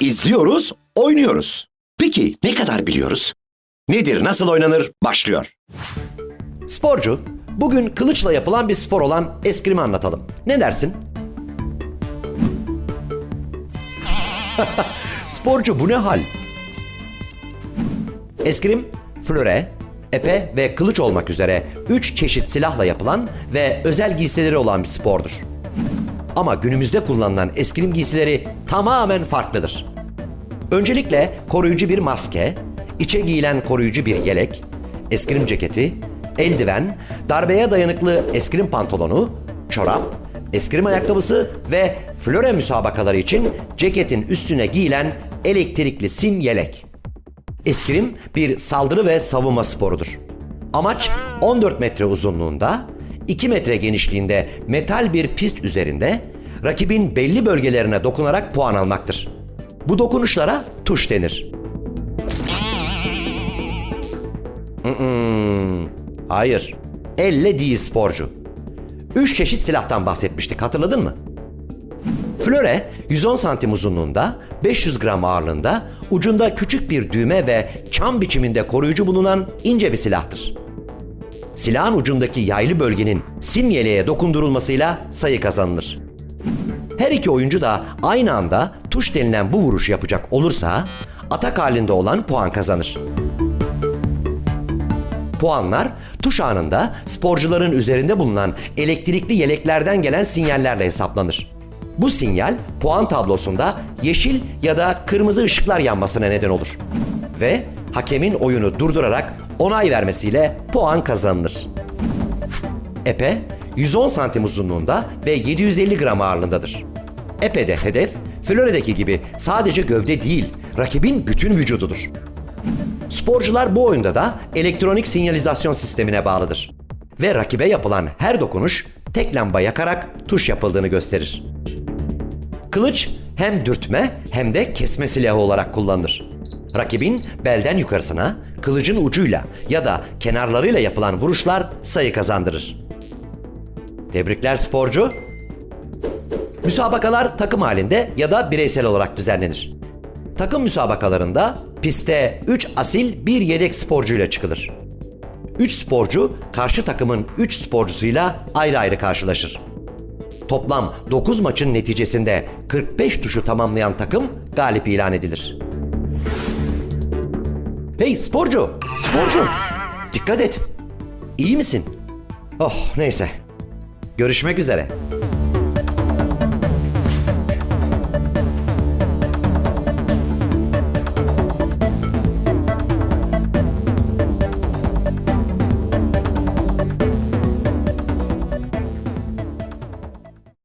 İzliyoruz, oynuyoruz. Peki ne kadar biliyoruz? Nedir, nasıl oynanır? Başlıyor. Sporcu, bugün kılıçla yapılan bir spor olan eskrimi anlatalım. Ne dersin? Sporcu bu ne hal? Eskrim, flöre, epe ve kılıç olmak üzere 3 çeşit silahla yapılan ve özel giysileri olan bir spordur. Ama günümüzde kullanılan eskrim giysileri tamamen farklıdır. Öncelikle koruyucu bir maske, içe giyilen koruyucu bir yelek, eskrim ceketi, eldiven, darbeye dayanıklı eskrim pantolonu, çorap, eskrim ayakkabısı ve flöre müsabakaları için ceketin üstüne giyilen elektrikli sim yelek. Eskrim bir saldırı ve savunma sporudur. Amaç 14 metre uzunluğunda, 2 metre genişliğinde metal bir pist üzerinde rakibin belli bölgelerine dokunarak puan almaktır. Bu dokunuşlara tuş denir. Hayır. Elle değil sporcu. Üç çeşit silahtan bahsetmiştik hatırladın mı? Flöre 110 santim uzunluğunda, 500 gram ağırlığında, ucunda küçük bir düğme ve çam biçiminde koruyucu bulunan ince bir silahtır. Silahın ucundaki yaylı bölgenin sim yeleğe dokundurulmasıyla sayı kazanılır. Her iki oyuncu da aynı anda tuş denilen bu vuruş yapacak olursa atak halinde olan puan kazanır. Puanlar tuş anında sporcuların üzerinde bulunan elektrikli yeleklerden gelen sinyallerle hesaplanır. Bu sinyal puan tablosunda yeşil ya da kırmızı ışıklar yanmasına neden olur. Ve hakemin oyunu durdurarak onay vermesiyle puan kazanılır. Epe 110 santim uzunluğunda ve 750 gram ağırlığındadır. Epe'de hedef Flore'deki gibi sadece gövde değil, rakibin bütün vücududur. Sporcular bu oyunda da elektronik sinyalizasyon sistemine bağlıdır. Ve rakibe yapılan her dokunuş tek lamba yakarak tuş yapıldığını gösterir. Kılıç hem dürtme hem de kesme silahı olarak kullanılır. Rakibin belden yukarısına kılıcın ucuyla ya da kenarlarıyla yapılan vuruşlar sayı kazandırır. Tebrikler sporcu. Müsabakalar takım halinde ya da bireysel olarak düzenlenir. Takım müsabakalarında piste 3 asil bir yedek sporcuyla çıkılır. 3 sporcu karşı takımın 3 sporcusuyla ayrı ayrı karşılaşır. Toplam 9 maçın neticesinde 45 tuşu tamamlayan takım galip ilan edilir. Hey sporcu, sporcu. Dikkat et. İyi misin? Oh neyse. Görüşmek üzere.